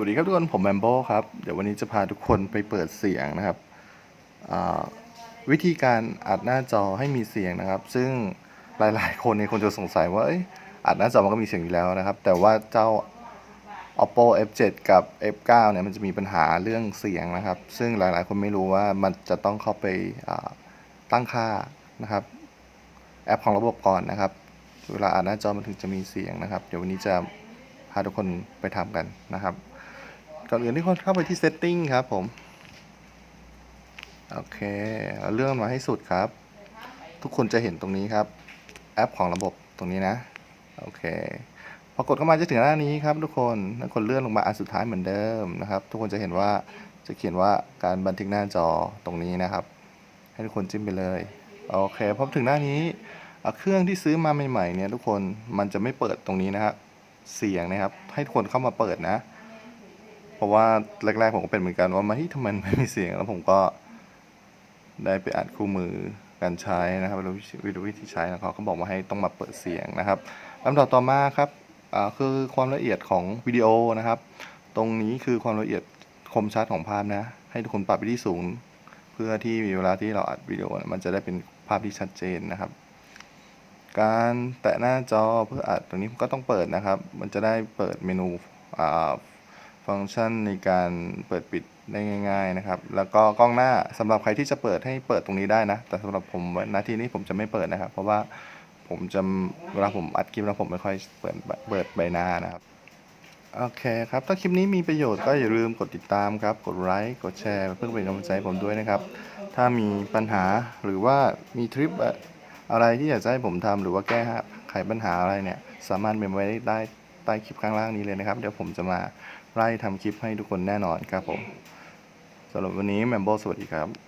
วัสดีครับทุกคน ผมแมมโบครับ เดี๋ยววันนี้จะพาทุกคนไปเปิดเสียงนะครับ วิธีการอัดหน้าจอให้มีเสียงนะครับ ซึ่งหลาย ๆ คนเนี่ยคงจะสงสัยว่าอ,อัดหน้าจอมันก็มีเสียงอยู่แล้วนะครับ แต่ว่าเจ้า oppo f7 กับ f9 เนี่ยมันจะมีปัญหาเรื่องเสียงนะครับ ซึ่งหลาย ๆ คนไม่รู้ว่ามันจะต้องเข้าไปตั้งค่านะครับ แอปของระบบก่อนนะครับ เวลาอ่านหน้าจอมันถึงจะมีเสียงนะครับ เดี๋ยววันนี้จะพาทุกคนไปทำกันนะครับ ก่อนอื่นที่คนเข้าไปที่ setting ครับผม โอเค เอาเลื่อนมาให้สุดครับ ทุกคนจะเห็นตรงนี้ครับ แอปของระบบตรงนี้นะ โอเค พอกดเข้ามาจะถึงหน้านี้ครับ ทุกคนถ้าคนเลื่อนลงมาอันสุดท้ายเหมือนเดิมนะครับ ทุกคนจะเห็นว่าจะเขียนว่าการบันทึกหน้าจอตรงนี้นะครับ ให้ทุกคนจิ้มไปเลย โอเค พอถึงหน้านี้เครื่องที่ซื้อมาใหม่ๆเนี่ยทุกคนมันจะไม่เปิดตรงนี้นะครับ เสียงนะครับ ให้ทุกคนเข้ามาเปิดนะ เพราะว่าแรก ๆ ผมก็เป็นเหมือนกันว่ามาที่ทำไมไม่มีเสียง แล้วผมก็ได้ไปอ่านคู่มือการใช้นะครับวิธีวิธีใช้นะเขาก็บอกมาให้ต้องมาเปิดเสียงนะครับลำดับต่อมาครับคือความละเอียดของวิดีโอนะครับ ตรงนี้คือความละเอียดคมชัดของภาพนะ ให้ทุกคนปรับไปที่สูง เพื่อที่เวลาที่เราอัดวิดีโอมันจะได้เป็นภาพที่ชัดเจนนะครับ การแตะหน้าจอเพื่ออัดตรงนี้ก็ต้องเปิดนะครับ มันจะได้เปิดเมนู ฟังก์ชันในการเปิดปิดได้ง่าย ๆนะครับ แล้วก็กล้องหน้าสำหรับใครที่จะเปิดให้เปิดตรงนี้ได้นะ แต่สำหรับผมนาทีนี้ผมจะไม่เปิดนะครับ เพราะว่าผมจะเวลาผมอัดคลิปแล้วผมไม่ค่อยเปิดเปิดใบหน้านะครับโอเคครับ ถ้าคลิปนี้มีประโยชน์ก็อย่าลืมกดติดตามครับ กดไลค์ กดแชร์เพื่อเป็นกำลังใจให้ผมด้วยนะครับ ถ้ามีปัญหาหรือว่ามีทริปอะไรที่อยากจะให้ผมทำหรือว่าแก้ไขปัญหาอะไรเนี่ย สามารถเมมไว้ได้ใต้คลิปข้างล่างนี้เลยนะครับ เดี๋ยวผมจะมา ไล่ทำคลิปให้ทุกคนแน่นอนครับผมสำหรับวันนี้แมมโบสวัสดีครับ